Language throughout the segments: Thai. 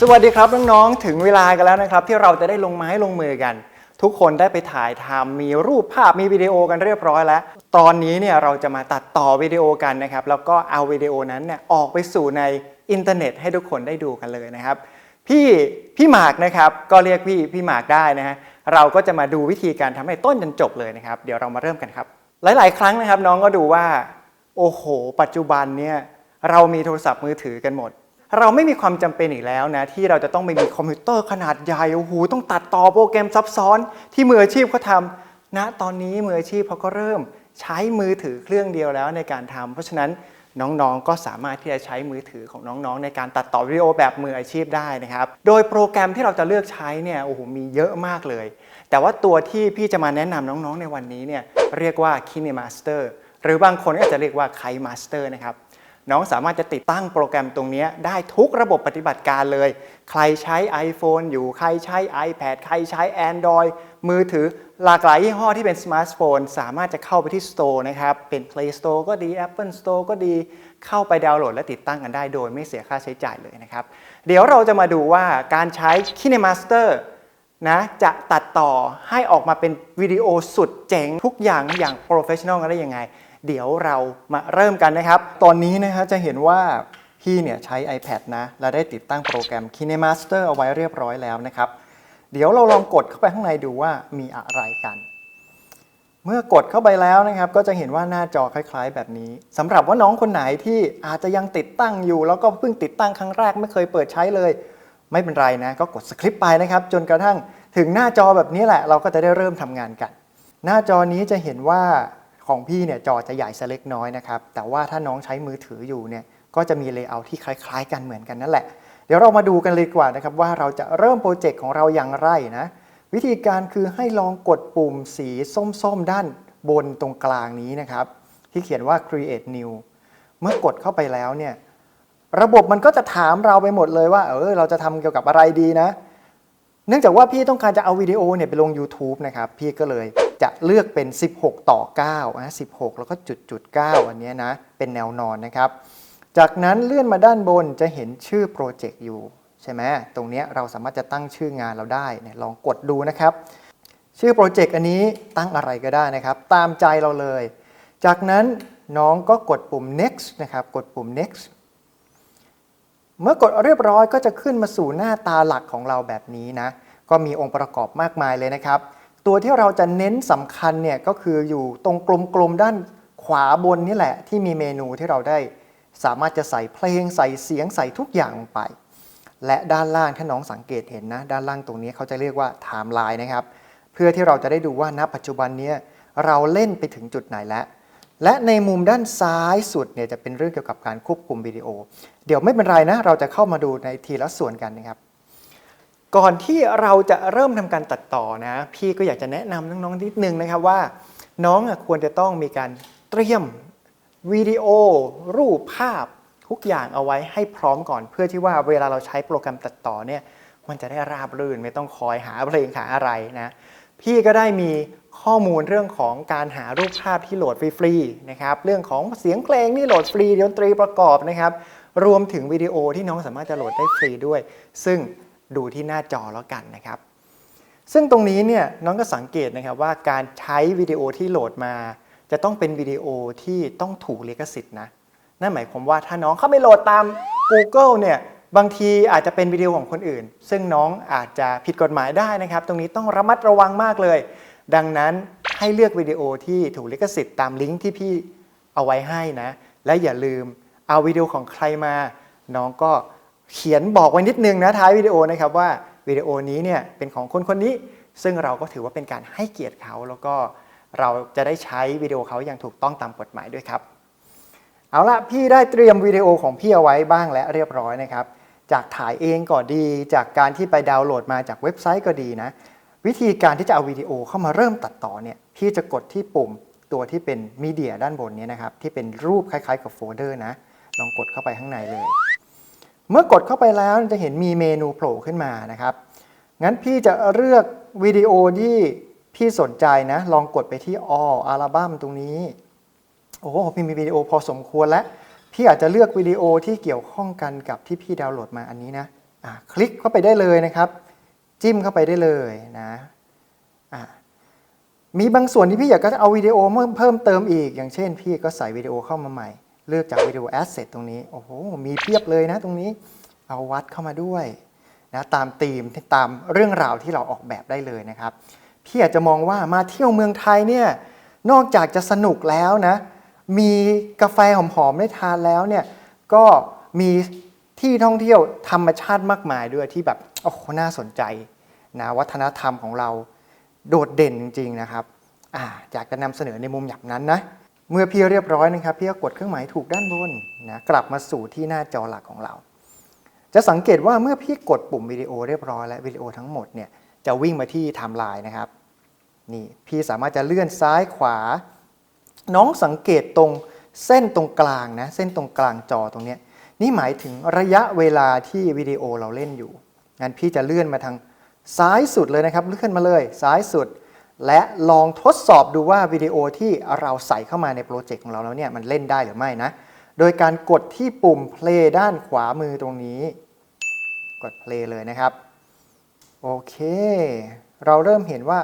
สวัสดีครับน้องๆ ถึงเวลากันแล้วนะครับ ที่เราจะได้ลงไม้ลงมือกัน ทุกคนได้ไปถ่ายทำมีรูปภาพมีวิดีโอกันเรียบร้อยแล้ว ตอนนี้เนี่ยเราจะมาตัดต่อวิดีโอกันนะครับ แล้วก็เอาวิดีโอนั้นเนี่ยออกไปสู่ในอินเทอร์เน็ตให้ทุกคนได้ดูกันเลยนะครับ พี่พี่หมากนะครับก็เรียกพี่พี่หมากได้นะฮะเราก็จะมาดูวิธีการทำให้ต้นจนจบเลยนะครับ เดี๋ยวเรามาเริ่มกันครับ หลาย ๆ ครั้งนะครับ น้องก็ดูว่า โอ้โห ปัจจุบันเนี่ยเรามีโทรศัพท์มือถือกันหมด เราไม่มีความจำเป็นอีกแล้วนะที่เราจะต้องไปมีคอมพิวเตอร์ขนาดใหญ่โอ้โหต้องตัดต่อโปรแกรมซับซ้อนที่มืออาชีพเขาทำณตอนนี้มืออาชีพเขาก็เริ่มใช้มือถือเครื่องเดียวแล้วในการทำเพราะฉะนั้นน้องๆ ก็สามารถที่จะใช้มือถือของน้องๆ ในการตัดต่อวิดีโอแบบมืออาชีพได้นะครับ โดยโปรแกรมที่เราจะเลือกใช้เนี่ยโอ้โหมีเยอะมากเลย แต่ว่าตัวที่พี่จะมาแนะนำน้องๆ ในวันนี้เนี่ยเรียกว่า KineMaster หรือบางคนก็อาจจะเรียกว่า KiMaster นะครับ น้องสามารถจะติดตั้งโปรแกรมตรงนี้ได้ทุกระบบปฏิบัติการเลย ใครใช้ iPhone อยู่ ใครใช้ iPad ใครใช้ Android มือถือหลากหลายยี่ห้อที่เป็นสมาร์ทโฟน สามารถจะเข้าไปที่ Store นะครับ เป็น Play Store ก็ดี Apple Store ก็ดี เข้าไปดาวน์โหลดและติดตั้งกันได้โดยไม่เสียค่าใช้จ่ายเลยนะครับ เดี๋ยวเราจะมาดูว่าการใช้ KineMaster นะจะตัดต่อให้ออกมาเป็นวิดีโอสุดเจ๋งทุกอย่างอย่างโปรเฟชชั่นอลกันได้ยังไง เดี๋ยวเรามาเริ่มกันนะครับ ตอนนี้นะฮะจะเห็นว่าพี่เนี่ยใช้ iPad นะ และได้ติดตั้งโปรแกรม KineMaster เอาไว้เรียบร้อยแล้วนะครับ เดี๋ยวเราลองกดเข้าไปข้างในดูว่ามีอะไรกัน เมื่อกดเข้าไปแล้วนะครับ ก็จะเห็นว่าหน้าจอคล้าย ๆ แบบนี้สำหรับว่าน้องคนไหนที่อาจจะยังติดตั้งอยู่ แล้วก็เพิ่งติดตั้งครั้งแรกไม่เคยเปิดใช้เลย ไม่เป็นไรนะ ก็กดสคริปต์ไปนะครับ จนกระทั่งถึงหน้าจอแบบนี้แหละ เราก็จะได้เริ่มทำงานกัน หน้าจอนี้จะเห็นว่า ของพี่เนี่ยจอจะใหญ่สเล็กน้อยนะครับ แต่ว่าถ้าน้องใช้มือถืออยู่เนี่ยก็จะมีเลเยอร์ที่คล้าย ๆ กันเหมือนกันนั่นแหละ เดี๋ยวเรามาดูกันเลยกว่านะครับว่าเราจะเริ่มโปรเจกต์ของเราอย่างไรนะวิธีการคือให้ลองกดปุ่มสีส้มๆ ด้านบนตรงกลางนี้นะครับ ที่เขียนว่า create new เมื่อกดเข้าไปแล้วเนี่ยระบบมันก็จะถามเราไปหมดเลยว่าเออเราจะทำเกี่ยวกับอะไรดีนะ เนื่องจากว่าพี่ต้องการจะเอาวิดีโอเนี่ยไปลง YouTube นะครับ พี่ก็เลย จะเลือกเป็น 16 ต่อ9นะ16 แล้วก็จุดจุด9อันนี้นะ เป็นแนวนอนนะครับ จากนั้นเลื่อนมาด้านบนจะเห็นชื่อโปรเจกต์อยู่ใช่ไหมตรงนี้เราสามารถจะตั้งชื่องานเราได้เนี่ยลองกดดูนะครับ ชื่อโปรเจกต์อันนี้ตั้งอะไรก็ได้นะครับ ตามใจเราเลย จากนั้นน้องก็กดปุ่ม next นะครับ กดปุ่ม next เมื่อกดเรียบร้อยก็จะขึ้นมาสู่หน้าตาหลักของเราแบบนี้นะ ก็มีองค์ประกอบมากมายเลยนะครับ ตัวที่เราจะเน้นสำคัญเนี่ยก็คืออยู่ตรงกลมๆด้านขวาบนนี่แหละ ที่มีเมนูที่เราได้สามารถจะใส่เพลงใส่เสียงใส่ทุกอย่างลงไป และด้านล่างถ้าน้องสังเกตเห็นนะ ด้านล่างตรงนี้เขาจะเรียกว่าไทม์ไลน์นะครับ เพื่อที่เราจะได้ดูว่าณปัจจุบันเนี้เราเล่นไปถึงจุดไหนแล้ว และในมุมด้านซ้ายสุดเนี่ยจะเป็นเรื่องเกี่ยวกับการควบคุมวิดีโอ เดี๋ยวไม่เป็นไรนะ เราจะเข้ามาดูในทีละส่วนกันนะครับ ก่อนที่เราจะเริ่มทำการตัดต่อนะ พี่ก็อยากจะแนะนำน้องๆนิดนึงนะครับว่า น้องควรจะต้องมีการเตรียมวิดีโอ รูปภาพทุกอย่างเอาไว้ให้พร้อมก่อน เพื่อที่ว่าเวลาเราใช้โปรแกรมตัดต่อเนี่ยมันจะได้ราบรื่นไม่ต้องคอยหาเพลงหาอะไรนะพี่ก็ได้มีข้อมูลเรื่องของการหารูปภาพที่โหลดฟรีๆนะครับเรื่องของเสียงเพลงที่โหลดฟรีดนตรีประกอบนะครับ รวมถึงวิดีโอที่น้องสามารถจะโหลดได้ฟรีด้วย ซึ่ง ดูที่หน้าจอแล้วกันนะครับ ซึ่งตรงนี้เนี่ยน้องก็สังเกตนะครับว่าการใช้วิดีโอที่โหลดมา จะต้องเป็นวิดีโอที่ต้องถูกลิขสิทธิ์นะนั่นหมายความว่าถ้าน้องเข้าไปโหลดตาม Google เนี่ยบางทีอาจจะเป็นวิดีโอของคนอื่น ซึ่งน้องอาจจะผิดกฎหมายได้นะครับ ตรงนี้ต้องระมัดระวังมากเลย ดังนั้นให้เลือกวิดีโอที่ถูกลิขสิทธิ์ตามลิงก์ที่พี่เอาไว้ให้นะ และอย่าลืมเอาวิดีโอของใครมา น้องก็ เขียนบอกไว้นิดนึงนะท้ายวิดีโอนะครับว่าวิดีโอนี้เนี่ยเป็นของคนคนนี้ ซึ่งเราก็ถือว่าเป็นการให้เกียรติเขาแล้วก็เราจะได้ใช้วิดีโอเขาอย่างถูกต้องตามกฎหมายด้วยครับ เอาละพี่ได้เตรียมวิดีโอของพี่เอาไว้บ้างและเรียบร้อยนะครับ จากถ่ายเองก็ดี จากการที่ไปดาวน์โหลดมาจากเว็บไซต์ก็ดีนะ วิธีการที่จะเอาวิดีโอเข้ามาเริ่มตัดต่อเนี่ยพี่จะกดที่ปุ่มตัวที่เป็นมีเดียด้านบนนี้นะครับที่เป็นรูปคล้ายๆ กับโฟลเดอร์นะลองกดเข้าไปข้างในเลย เมื่อกดเข้าไปแล้วจะเห็นมีเมนูโผล่ขึ้นมานะครับ งั้นพี่จะเลือกวิดีโอที่พี่สนใจนะ ลองกดไปที่ all อัลบั้มตรงนี้ โอ้โห พี่มีวิดีโอพอสมควรแล้ว พี่อาจจะเลือกวิดีโอที่เกี่ยวข้องกันกับที่พี่ดาวน์โหลดมาอันนี้นะะคลิกเข้าไปได้เลยนะครับ จิ้มเข้าไปได้เลยนะะมีบางส่วนที่พี่อยากจะเอาวิดีโอเพิ่มเติมอีก อย่างเช่น พี่ก็ใส่วิดีโอเข้ามาใหม่ เลือกจากวิดีโอแอสเซทตรงนี้ โอ้โห มีเพียบเลยนะตรงนี้ เอาวัดเข้ามาด้วยนะตามธีมตามเรื่องราวที่เราออกแบบได้เลยนะครับ พี่อาจจะมองว่ามาเที่ยวเมืองไทยเนี่ยนอกจากจะสนุกแล้วนะ มีกาแฟหอมๆได้ทานแล้วเนี่ยก็มีที่ท่องเที่ยวธรรมชาติมากมายด้วยที่แบบโอ้โหน่าสนใจนะวัฒนธรรมของเราโดดเด่นจริง ๆนะครับ อ่าอยากจะนำเสนอในมุมแบบนั้นนะ เมื่อพี่เรียบร้อยนะครับ พี่ก็กดเครื่องหมายถูกด้านบนนะกลับมาสู่ที่หน้าจอหลักของเรา จะสังเกตว่าเมื่อพี่กดปุ่มวิดีโอเรียบร้อยและวิดีโอทั้งหมดเนี่ยจะวิ่งมาที่ไทม์ไลน์นะครับนี่พี่สามารถจะเลื่อนซ้ายขวา น้องสังเกตตรงเส้นตรงกลางนะเส้นตรงกลางจอตรงนี้นี่หมายถึงระยะเวลาที่วิดีโอเราเล่นอยู่งั้นพี่จะเลื่อนมาทางซ้ายสุดเลยนะครับเลื่อนมาเลย ซ้ายสุด และลองทดสอบดูว่าวิดีโอที่เราใส่เข้ามาในโปรเจกต์ของเราแล้วเนี่ยมันเล่นได้หรือไม่นะ โดยการกดที่ปุ่ม play ด้านขวามือตรงนี้ กด play เลยนะครับ โอเค เราเริ่มเห็นว่า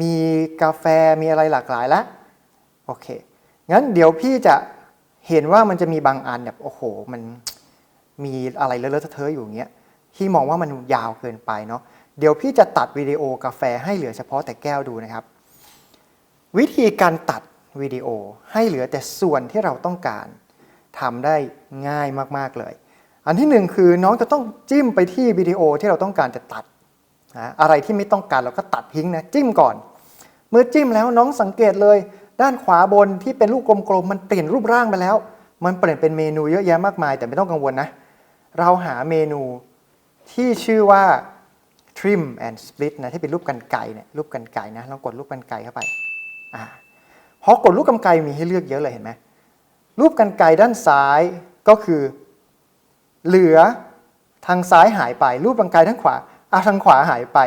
มีกาแฟมีอะไรหลากหลายแล้ว โอเค งั้นเดี๋ยวพี่จะเห็นว่ามันจะมีบางอันแบบโอ้โห มันมีอะไรเลอะๆเทอะอยู่อย่างเงี้ยพี่มองว่ามันยาวเกินไปเนาะ เดี๋ยวพี่จะตัดวิดีโอกาแฟให้เหลือเฉพาะแต่แก้วดูนะครับ วิธีการตัดวิดีโอให้เหลือแต่ส่วนที่เราต้องการทำได้ง่ายมากๆเลย อันที่หนึ่งคือน้องจะต้องจิ้มไปที่วิดีโอที่เราต้องการจะตัดนะอะไรที่ไม่ต้องการเราก็ตัดทิ้งนะจิ้มก่อน เมื่อจิ้มแล้วน้องสังเกตเลย ด้านขวาบนที่เป็นลูกกลมๆมันเปลี่ยนรูปร่างไปแล้ว มันเปลี่ยนเป็นเมนูเยอะแยะมากมาย แต่ไม่ต้องกังวลนะ เราหาเมนูที่ชื่อว่า trim and split นะที่เป็นรูปกันไก่เนี่ยรูปกันไก่นะลองกดรูปกันไก่เข้าไปอ่าพอกดรูปกันไก่มีให้เลือกเยอะเลยเห็นไหมรูปกันไก่ด้านซ้ายก็คือ เหลือทางซ้ายหายไป รูปกันไก่ทางขวาอาทางขวาหายไป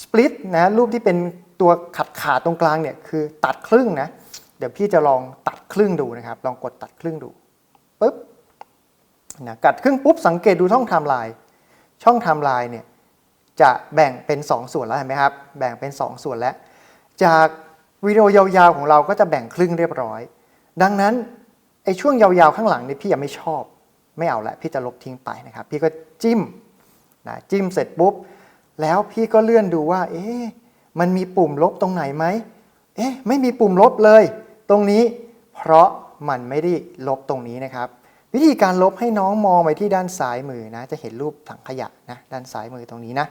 split นะรูปที่เป็นตัวขัดขาดตรงกลางเนี่ยคือตัดครึ่งนะเดี๋ยวพี่จะลองตัดครึ่งดูนะครับ ลองกดตัดครึ่งดูปุ๊บนะกัดครึ่งปุ๊บสังเกตดูช่องไทม์ไลน์ช่องไทม์ไลน์เนี่ย จะแบ่งเป็น 2 ส่วนแล้วเห็นไหมครับ แบ่งเป็น 2 ส่วนแล้ว จากวิดีโอยาวๆของเราก็จะแบ่งครึ่งเรียบร้อย ดังนั้นไอ้ช่วงยาวๆข้างหลังนี่พี่ยังไม่ชอบ ไม่เอาละพี่จะลบทิ้งไปนะครับ พี่ก็จิ้มนะจิ้มเสร็จปุ๊บ แล้วพี่ก็เลื่อนดูว่า เอ๊ะมันมีปุ่มลบตรงไหนไหมเอ๊ะไม่มีปุ่มลบเลย ตรงนี้เพราะมันไม่ได้ลบตรงนี้นะครับ วิธีการลบให้น้องมองไปที่ด้านซ้ายมือนะ จะเห็นรูปถังขยะนะด้านซ้ายมือตรงนี้นะ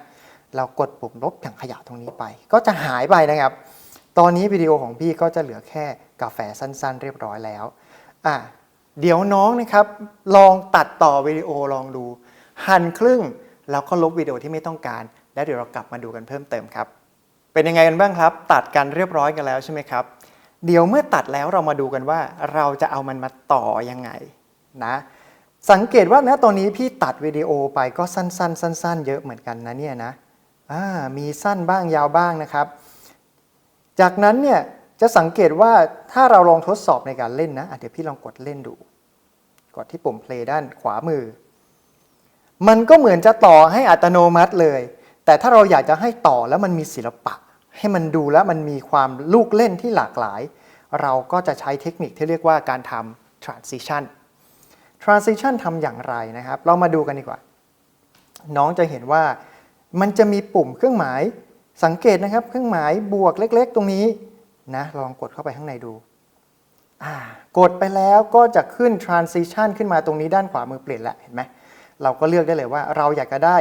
เรากดปุ่มลบถังขยะตรงนี้ไป ก็จะหายไปนะครับ ตอนนี้วิดีโอของพี่ก็จะเหลือแค่กาแฟสั้นๆ เรียบร้อยแล้วอะเดี๋ยวน้องนะครับ ลองตัดต่อวิดีโอลองดู หั่นครึ่งแล้วก็ลบวิดีโอที่ไม่ต้องการ แล้วเดี๋ยวเรากลับมาดูกันเพิ่มเติมครับ เป็นยังไงกันบ้างครับ ตัดกันเรียบร้อยกันแล้วใช่ไหมครับ เดี๋ยวเมื่อตัดแล้วเรามาดูกันว่าเราจะเอามันมาต่อยังไงนะสังเกตว่านะตอนนี้พี่ตัดวิดีโอไปก็สั้นๆ สั้น ๆ เยอะเหมือนกันนะเนี่ยนะ มีสั้นบ้างยาวบ้างนะครับ จากนั้นเนี่ยจะสังเกตว่าถ้าเราลองทดสอบในการเล่นนะะเดี๋ยวพี่ลองกดเล่นดู กดที่ปุ่ม play ด้านขวามือ มันก็เหมือนจะต่อให้อัตโนมัติเลย แต่ถ้าเราอยากจะให้ต่อแล้วมันมีศิลปะ ให้มันดูแล้วมันมีความลูกเล่นที่หลากหลาย เราก็จะใช้เทคนิคที่เรียกว่าการทำ transition transition ทำอย่างไรนะครับ เรามาดูกันดีกว่า น้องจะเห็นว่า มันจะมีปุ่มเครื่องหมายสังเกตนะครับ เครื่องหมายบวกเล็ก ๆ ตรงนี้นะลองกดเข้าไปข้างในดูกดไปแล้วก็จะขึ้น transition ขึ้นมาตรงนี้ด้านขวามือเปลี่ยนแล้วเห็นไหมเราก็เลือกได้เลยว่าเราอยากจะได้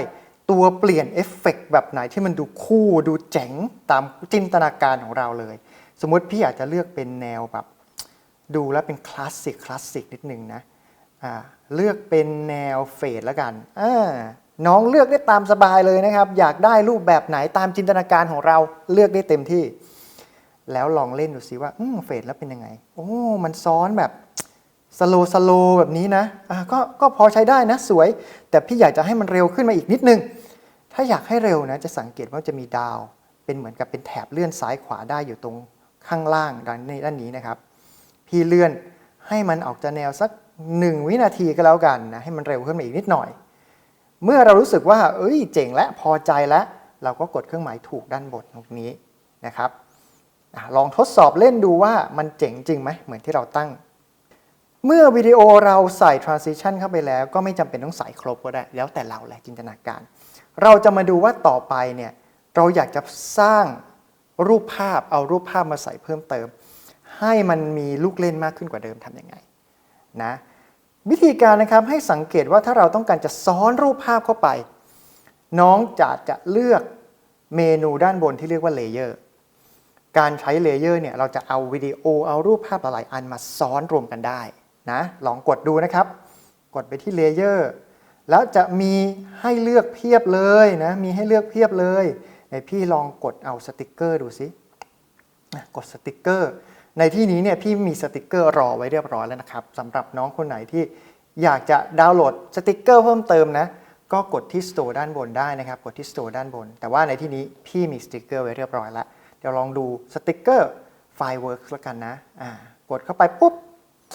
ตัวเปลี่ยนเอฟเฟกต์แบบไหนที่มันดูคู่ดูเจ๋งตามจินตนาการของเราเลย สมมติพี่อยากจะเลือกเป็นแนวแบบ ดูแล้วเป็นคลาสสิกคลาสสิกนิดนึงนะอ่าเลือกเป็นแนวเฟดแล้วกันอ่า น้องเลือกได้ตามสบายเลยนะครับ อยากได้รูปแบบไหนตามจินตนาการของเราเลือกได้เต็มที่ แล้วลองเล่นดูซิว่าอืมเฟดแล้วเป็นยังไง โอ้ มันซ้อนแบบสโลสโลแบบนี้นะอ่าก็ก็พอใช้ได้นะสวย แต่พี่อยากจะให้มันเร็วขึ้นมาอีกนิดนึง ถ้าอยากให้เร็วนะจะสังเกตว่าจะมีดาว เป็นเหมือนกับเป็นแถบเลื่อนซ้ายขวาได้อยู่ตรงข้างล่างด้านนี้ด้านนี้นะครับ พี่เลื่อนให้มันออกจะแนวสักหนึ่งวินาทีก็แล้วกันนะให้มันเร็วขึ้นมาอีกนิดหน่อย เมื่อเรารู้สึกว่า เอ้ย เจ๋งและพอใจแล้ว เราก็กดเครื่องหมายถูกด้านบนตรงนี้นะครับลองทดสอบเล่นดูว่ามันเจ๋งจริงไหมเหมือนที่เราตั้ง เมื่อวิดีโอเราใส่ transition เข้าไปแล้ว ก็ไม่จำเป็นต้องใส่ครบก็ได้ แล้วแต่เราแหละจินตนาการ เราจะมาดูว่าต่อไปเนี่ยเราอยากจะสร้างรูปภาพเอารูปภาพมาใส่เพิ่มเติม ให้มันมีลูกเล่นมากขึ้นกว่าเดิมทำยังไงนะ วิธีการนะครับให้สังเกตว่าถ้าเราต้องการจะซ้อนรูปภาพเข้าไป น้องจะจะเลือกเมนูด้านบนที่เรียกว่าเลเยอร์การใช้เลเยอร์เนี่ยเราจะเอาวิดีโอเอารูปภาพหลายอันมาซ้อนรวมกันได้นะลองกดดูนะครับ กดไปที่เลเยอร์แล้วจะมีให้เลือกเพียบเลยนะมีให้เลือกเพียบเลยในพี่ลองกดเอาสติกเกอร์ดูสิอะกดสติกเกอร์ ในที่นี้เนี่ยพี่มีสติกเกอร์รอไว้เรียบร้อยแล้วนะครับสำหรับน้องคนไหนที่อยากจะดาวน์โหลดสติกเกอร์เพิ่มเติมนะ ก็กดที่ Store ด้านบนได้นะครับ กดที่ Store ด้านบน แต่ว่าในที่นี้พี่มีสติกเกอร์ไว้เรียบร้อยแล้ว เดี๋ยวลองดูสติกเกอร์ Fireworks แล้วกันนะอ่ากดเข้าไปปุ๊บ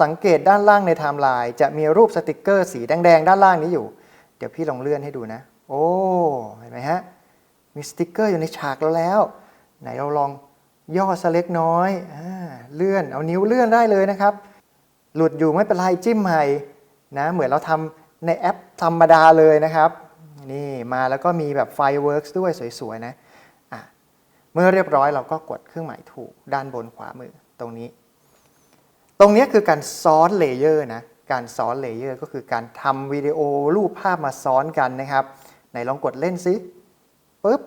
สังเกตด้านล่างในไทม์ไลน์จะมีรูปสติกเกอร์สีแดงๆ ด้านล่างนี้อยู่ เดี๋ยวพี่ลองเลื่อนให้ดูนะ โอ้ เห็นไหมฮะ มีสติกเกอร์อยู่ในฉากเราแล้ว ไหนเราลอง ย่อสเล็กน้อยอเลื่อนเอานิ้วเลื่อนได้เลยนะครับ หลุดอยู่ไม่เป็นไรจิ้มใหม่นะเหมือนเราทำในแอปธรรมดาเลยนะครับ นี่มาแล้วก็มีแบบ Fireworks ด้วยสวยๆนะะเมื่อเรียบร้อยเราก็กดเครื่องหมายถูกด้านบนขวามือตรงนี้ ตรงนี้คือการซ้อนเลเยอร์นะการซ้อนเลเยอร์ก็คือการทำวิดีโอรูปภาพมาซ้อนกันนะครับไหนลองกดเล่นซิ ปุ๊บ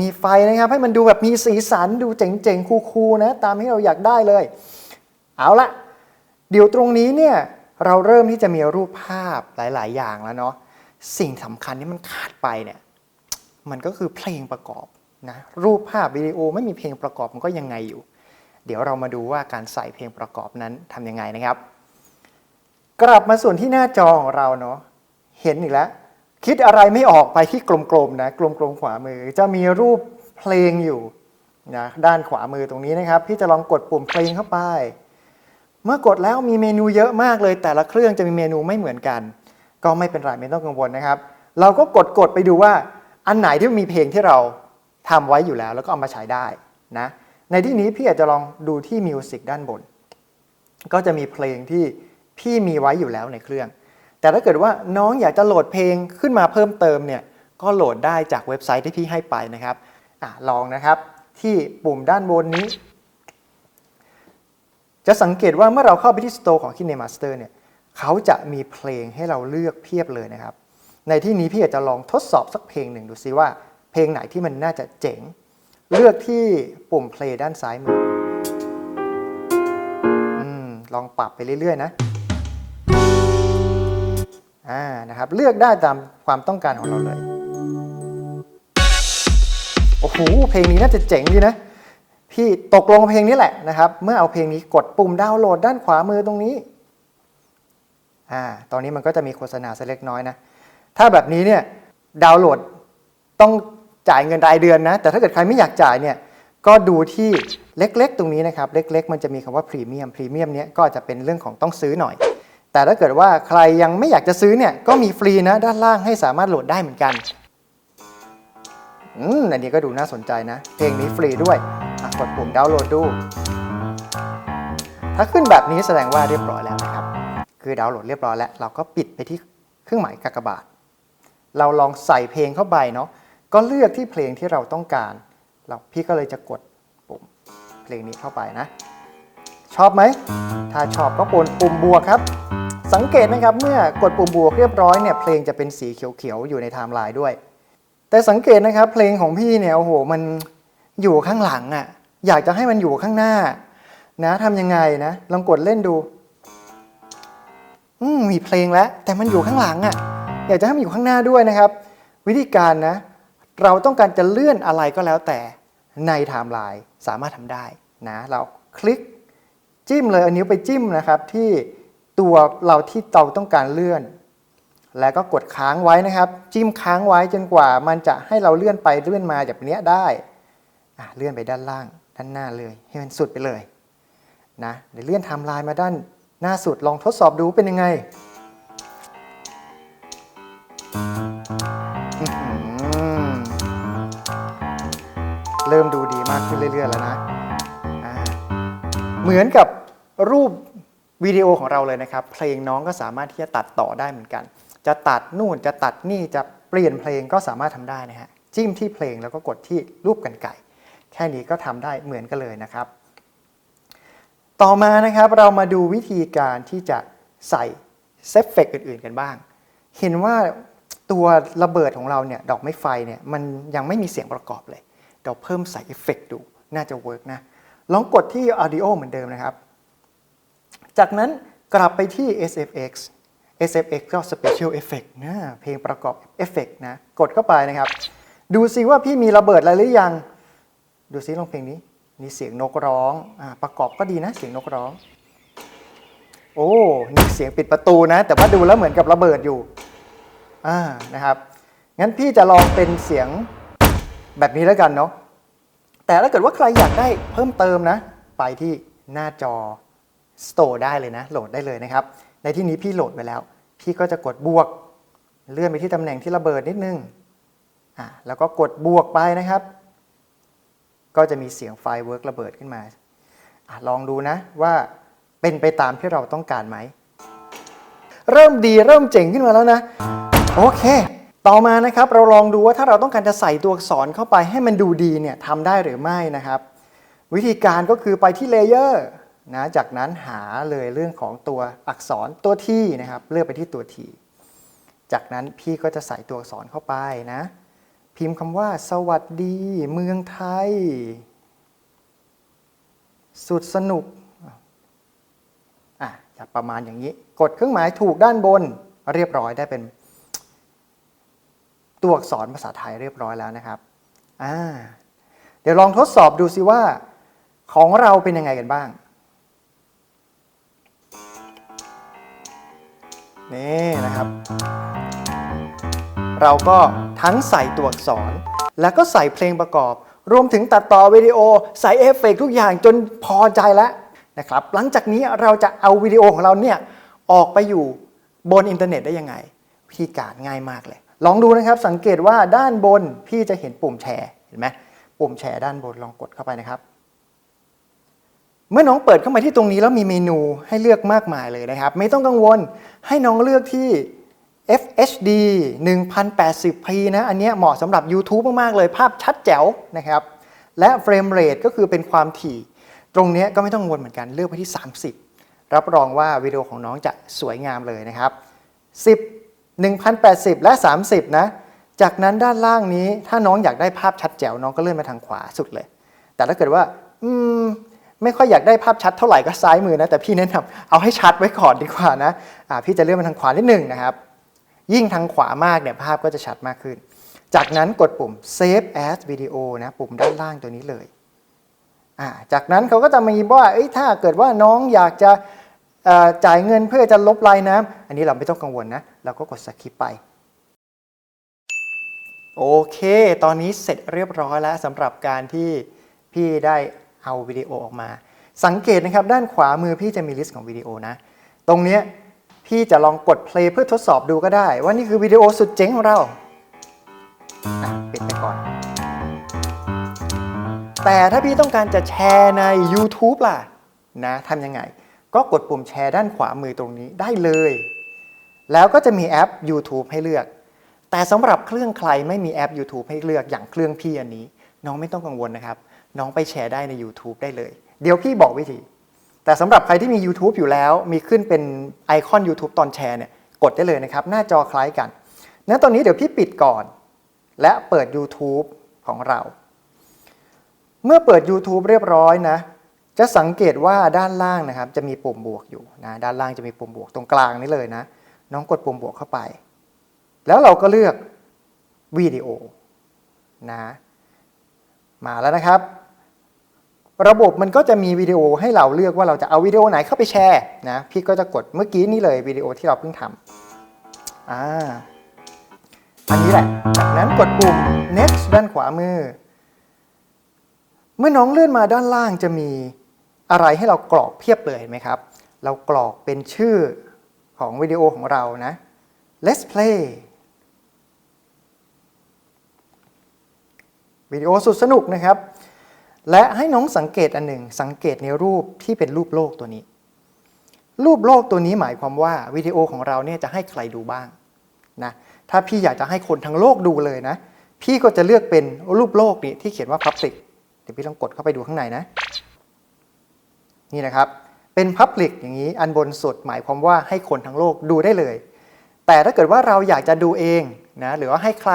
มีไฟนะครับ ให้มันดูแบบมีสีสันดูเจ๋งๆ คูลๆนะ ตามที่เราอยากได้เลย เอาละเดี๋ยวตรงนี้เนี่ยเราเริ่มที่จะมีรูปภาพหลาย ๆ อย่างแล้วเนาะสิ่งสำคัญที่มันขาดไปเนี่ยมันก็คือเพลงประกอบนะรูปภาพวิดีโอไม่มีเพลงประกอบมันก็ยังไงอยู่ เดี๋ยวเรามาดูว่าการใส่เพลงประกอบนั้นทำยังไงนะครับ กลับมาส่วนที่หน้าจอของเราเนาะเห็นอีกแล้ว คิดอะไรไม่ออกไปที่กลมๆนะกลมๆขวามือ จะมีรูปเพลงอยู่นะด้านขวามือตรงนี้นะครับ พี่จะลองกดปุ่มเพลงเข้าไป เมื่อกดแล้วมีเมนูเยอะมากเลย แต่ละเครื่องจะมีเมนูไม่เหมือนกัน ก็ไม่เป็นไรไม่ต้องกังวลนะครับ เราก็กดกดไปดูว่าอันไหนที่มีเพลงที่เราทำไว้อยู่แล้ว แล้วก็เอามาใช้ได้นะในที่นี้พี่อาจจะลองดูที่มิวสิกด้านบน ก็จะมีเพลงที่พี่มีไว้อยู่แล้วในเครื่อง แต่ถ้าเกิดว่าน้องอยากจะโหลดเพลงขึ้นมาเพิ่มเติมเนี่ยก็โหลดได้จากเว็บไซต์ที่พี่ให้ไปนะครับอลองนะครับที่ปุ่มด้านบนนี้ จะสังเกตว่าเมื่อเราเข้าไปที่ Store ของ KineMaster เนี่ยเขาจะมีเพลงให้เราเลือกเพียบเลยนะครับ ในที่นี้พี่อยากจะลองทดสอบสักเพลงหนึ่งดูซิว่าเพลงไหนที่มันน่าจะเจ๋ง เลือกที่ปุ่ม play ด้านซ้ายมืออมลองปรับไปเรื่อยๆนะ อ่านะครับเลือกได้ตามความต้องการของเราเลย โอ้โหเพลงนี้น่าจะเจ๋งดีนะ พี่ตกลงเพลงนี้แหละนะครับ เมื่อเอาเพลงนี้กดปุ่มดาวน์โหลดด้านขวามือตรงนี้อ่าตอนนี้มันก็จะมีโฆษณาสักเล็กน้อยนะ ถ้าแบบนี้เนี่ยดาวน์โหลดต้องจ่ายเงินรายเดือนนะ แต่ถ้าเกิดใครไม่อยากจ่ายเนี่ยก็ดูที่เล็กๆ ตรงนี้นะครับ เล็ก ๆ มันจะมีคำว่าพรีเมียมพรีเมียมเนี้ยก็จะเป็นเรื่องของต้องซื้อหน่อย แต่ถ้าเกิดว่าใครยังไม่อยากจะซื้อเนี่ยก็มีฟรีนะด้านล่างให้สามารถโหลดได้เหมือนกันอืมอันนี้ก็ดูน่าสนใจนะ เพลงนี้ฟรีด้วยกดปุ่มดาวน์โหลดดู ถ้าขึ้นแบบนี้แสดงว่าเรียบร้อยแล้วนะครับ คือดาวน์โหลดเรียบร้อยแล้ว เราก็ปิดไปที่เครื่องหมายกากบาท เราลองใส่เพลงเข้าไปเนาะก็เลือกที่เพลงที่เราต้องการ เราพี่ก็เลยจะกดปุ่มเพลงนี้เข้าไปนะ ชอบไหม ถ้าชอบก็กดปุ่มบวกครับ สังเกตนะครับเมื่อกดปุ่มบวกเรียบร้อยเนี่ยเพลงจะเป็นสีเขียวๆอยู่ในไทม์ไลน์ด้วย แต่สังเกตนะครับเพลงของพี่เนี่ยโอ้โหมันอยู่ข้างหลังอะ่ะอยากจะให้มันอยู่ข้างหน้า นะทำยังไงนะลองกดเล่นดูอืมมีเพลงแล้ว แต่มันอยู่ข้างหลังอะ่ะอยากจะให้มันอยู่ข้างหน้าด้วยนะครับ วิธีการนะ เราต้องการจะเลื่อนอะไรก็แล้วแต่ในไทม์ไลน์สามารถทำได้นะ เราคลิกจิ้มเลยเอานิ้วไปจิ้มนะครับที่ ตัวเราที่เราต้องการเลื่อน แล้วก็กดค้างไว้นะครับ จิ้มค้างไว้จนกว่า มันจะให้เราเลื่อนไปเลื่อนมาแบบนี้ได้เลื่อนไปด้านล่างด้านหน้าเลยให้มันสุดไปเลยนะเดี๋ยวเลื่อนทำลายมาด้านหน้าสุดลองทดสอบดูเป็นยังไงเริ่มดูดีมากขึ้นเรื่อยๆแล้วนะ เหมือนกับรูป วิดีโอของเราเลยนะครับ เพลงน้องก็สามารถที่จะตัดต่อได้เหมือนกัน จะตัดนู่นจะตัดนี่จะเปลี่ยนเพลงก็สามารถทำได้นะฮะจิ้มที่เพลงแล้วก็กดที่รูปกันไก่ แค่นี้ก็ทำได้เหมือนกันเลยนะครับ ต่อมานะครับเรามาดูวิธีการที่จะใส่เซฟเฟกอื่นๆกันบ้าง เห็นว่าตัวระเบิดของเราเนี่ยดอกไม้ไฟเนี่ยมันยังไม่มีเสียงประกอบเลยเราเพิ่มใส่เอฟเฟกดูน่าจะเวิร์กนะลองกดที่ Audio เหมือนเดิมนะครับ จากนั้นกลับไปที่ SFX SFX ก็ Special Effect นะเพลงประกอบเอฟเฟกนะ กดเข้าไปนะครับ ดูซิว่าพี่มีระเบิดอะไรหรือยัง ดูซิลองเพลงนี้ มีเสียงนกร้องอประกอบก็ดีนะ เสียงนกร้อง โอ้นี่เสียงปิดประตูนะ แต่ว่าดูแล้วเหมือนกับระเบิดอยู่อ่านะครับ งั้นพี่จะลองเป็นเสียงแบบนี้แล้วกันเนาะแต่ถ้าเกิดว่าใครอยากได้เพิ่มเติมนะ ไปที่หน้าจอ Store ได้เลยนะ โหลดได้เลยนะครับ ในที่นี้พี่โหลดไปแล้ว พี่ก็จะกดบวก เลื่อนไปที่ตำแหน่งที่ระเบิดนิดนึงอ่าแล้วก็กดบวกไปนะครับ ก็จะมีเสียงไฟเวิร์กระเบิดขึ้นมาอะลองดูนะว่าเป็นไปตามที่เราต้องการไหม เริ่มดีเริ่มเจ๋งขึ้นมาแล้วนะ โอเคต่อมานะครับเราลองดูว่าถ้าเราต้องการจะใส่ตัวอักษรเข้าไปให้มันดูดีเนี่ยทำได้หรือไม่นะครับ วิธีการก็คือไปที่เลเยอร์ นะจากนั้นหาเลยเรื่องของตัวอักษรตัวที่นะครับ เลือกไปที่ตัวทีจากนั้นพี่ก็จะใส่ตัวอักษรเข้าไปนะ พิมพ์คำว่า สวัสดี เมืองไทย สุดสนุกอะจะประมาณอย่างนี้ กดเครื่องหมายถูกด้านบนเรียบร้อยได้เป็นตัวอักษรภาษาไทยเรียบร้อยแล้วนะครับอ่าเดี๋ยวลองทดสอบดูสิว่าของเราเป็นยังไงกันบ้าง นี่นะครับ เราก็ทั้งใส่ตัวอักษร แล้วก็ใส่เพลงประกอบ รวมถึงตัดต่อวิดีโอใส่เอฟเฟกต์ทุกอย่างจนพอใจแล้วนะครับ หลังจากนี้เราจะเอาวิดีโอของเราเนี่ยออกไปอยู่บนอินเทอร์เน็ตได้ยังไงวิธีการง่ายมากเลย ลองดูนะครับสังเกตว่าด้านบนพี่จะเห็นปุ่มแชร์เห็นไหมปุ่มแชร์ด้านบนลองกดเข้าไปนะครับ เมื่อน้องเปิดเข้ามาที่ตรงนี้แล้วมีเมนูให้เลือกมากมายเลยนะครับ ไม่ต้องกังวลให้น้องเลือกที่ FHD 1080p นะอันนี้เหมาะสำหรับ YouTube มาก ๆ เลยภาพชัดแจ๋วนะครับ และเฟรมเรทก็คือเป็นความถี่ ตรงนี้ก็ไม่ต้องกังวลเหมือนกันเลือกไปที่ 30 รับรองว่าวิดีโอของน้องจะสวยงามเลยนะครับ 10 1080 และ 30 นะ จากนั้นด้านล่างนี้ถ้าน้องอยากได้ภาพชัดแจ๋วน้องก็เลื่อนมาทางขวาสุดเลย แต่ถ้าเกิดว่า ไม่ค่อยอยากได้ภาพชัดเท่าไหร่ก็ซ้ายมือนะแต่พี่แนะนำเอาให้ชัดไว้ก่อนดีกว่านะอ่าพี่จะเลื่อนมาทางขวานิดหนึ่งนะครับ ยิ่งทางขวามากเนี่ยภาพก็จะชัดมากขึ้น จากนั้นกดปุ่ม save as video นะปุ่มด้านล่างตัวนี้เลยอ่าจากนั้นเขาก็จะมีว่าเอ้ถ้าเกิดว่าน้องอยากจะจ่ายเงินเพื่อจะลบลายน้ำอันนี้เราไม่ต้องกังวลนะ เราก็กด skip ไป โอเค ตอนนี้เสร็จเรียบร้อยแล้วสำหรับการที่พี่ได้ เอาวิดีโอออกมา สังเกตนะครับด้านขวามือพี่จะมีลิสต์ของวิดีโอนะ ตรงนี้พี่จะลองกด play เพื่อทดสอบดูก็ได้ ว่านี่คือวิดีโอสุดเจ๋งของเราอะปิดไปก่อน แต่ถ้าพี่ต้องการจะแชร์ใน YouTube ล่ะนะทำยังไง ก็กดปุ่มแชร์ด้านขวามือตรงนี้ได้เลย แล้วก็จะมีแอป YouTube ให้เลือก แต่สำหรับเครื่องใครไม่มีแอป YouTube ให้เลือกอย่างเครื่องพี่อันนี้ น้องไม่ต้องกังวลนะครับ น้องไปแชร์ได้ใน YouTube ได้เลย เดี๋ยวพี่บอกวิธี แต่สำหรับใครที่มี YouTube อยู่แล้ว มีขึ้นเป็นไอคอน YouTube ตอนแชร์เนี่ยกดได้เลยนะครับ หน้าจอคล้ายกันนั้นตอนนี้เดี๋ยวพี่ปิดก่อน และเปิด YouTube ของเรา เมื่อเปิด YouTube เรียบร้อยนะ จะสังเกตว่าด้านล่างนะครับ จะมีปุ่มบวกอยู่นะด้านล่างจะมีปุ่มบวกตรงกลางนี้เลยนะ น้องกดปุ่มบวกเข้าไป แล้วเราก็เลือกวิดีโอนะมาแล้วนะครับ ระบบมันก็จะมีวิดีโอให้เราเลือกว่าเราจะเอาวิดีโอไหนเข้าไปแชร์นะพี่ก็จะกดเมื่อกี้นี่เลยวิดีโอที่เราเพิ่งทำอ่าอันนี้แหละจากนั้นกดปุ่ม next ด้านขวามือ เมื่อน้องเลื่อนมาด้านล่างจะมีอะไรให้เรากรอกเพียบเลยไหมครับ เรากรอกเป็นชื่อของวิดีโอของเรานะ let's play วิดีโอสุดสนุกนะครับ และให้น้องสังเกตอันหนึ่ง สังเกตในรูปที่เป็นรูปโลกตัวนี้ รูปโลกตัวนี้หมายความว่าวิดีโอของเราเนี่ยจะให้ใครดูบ้างนะถ้าพี่อยากจะให้คนทั้งโลกดูเลยนะ พี่ก็จะเลือกเป็นรูปโลกนี้ที่เขียนว่า Public เดี๋ยวพี่ลองกดเข้าไปดูข้างในนะ นี่นะครับ เป็น Public อย่างนี้อันบนสุดหมายความว่าให้คนทั้งโลกดูได้เลย แต่ถ้าเกิดว่าเราอยากจะดูเองนะหรือว่าให้ใคร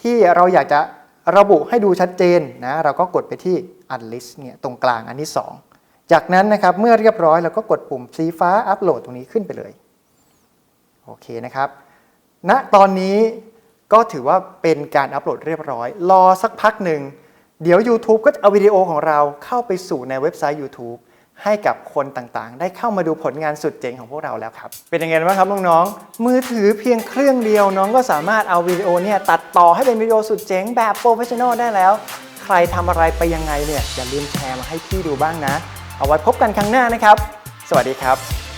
ที่เราอยากจะ ระบุให้ดูชัดเจนนะเราก็กดไปที่ unlist เนี่ยตรงกลางอันที่ 2 จากนั้นนะครับเมื่อเรียบร้อยเราก็กดปุ่มสีฟ้าอัปโหลดตรงนี้ขึ้นไปเลยโอเคนะครับณตอนนี้ก็ถือว่าเป็นการอัปโหลดเรียบร้อย รอสักพักหนึ่ง เดี๋ยว YouTube ก็จะเอาวิดีโอของเราเข้าไปสู่ในเว็บไซต์ YouTube ให้กับคนต่างๆ ได้เข้ามาดูผลงานสุดเจ๋งของพวกเราแล้วครับ เป็นยังไงบ้างครับน้องๆ มือถือเพียงเครื่องเดียวน้องก็สามารถเอาวิดีโอเนี่ยตัดต่อให้เป็นวิดีโอสุดเจ๋งแบบโปรเฟชชั่นอลได้แล้ว ใครทำอะไรไปยังไงเนี่ยอย่าลืมแชร์มาให้พี่ดูบ้างนะ เอาไว้พบกันครั้งหน้านะครับ สวัสดีครับ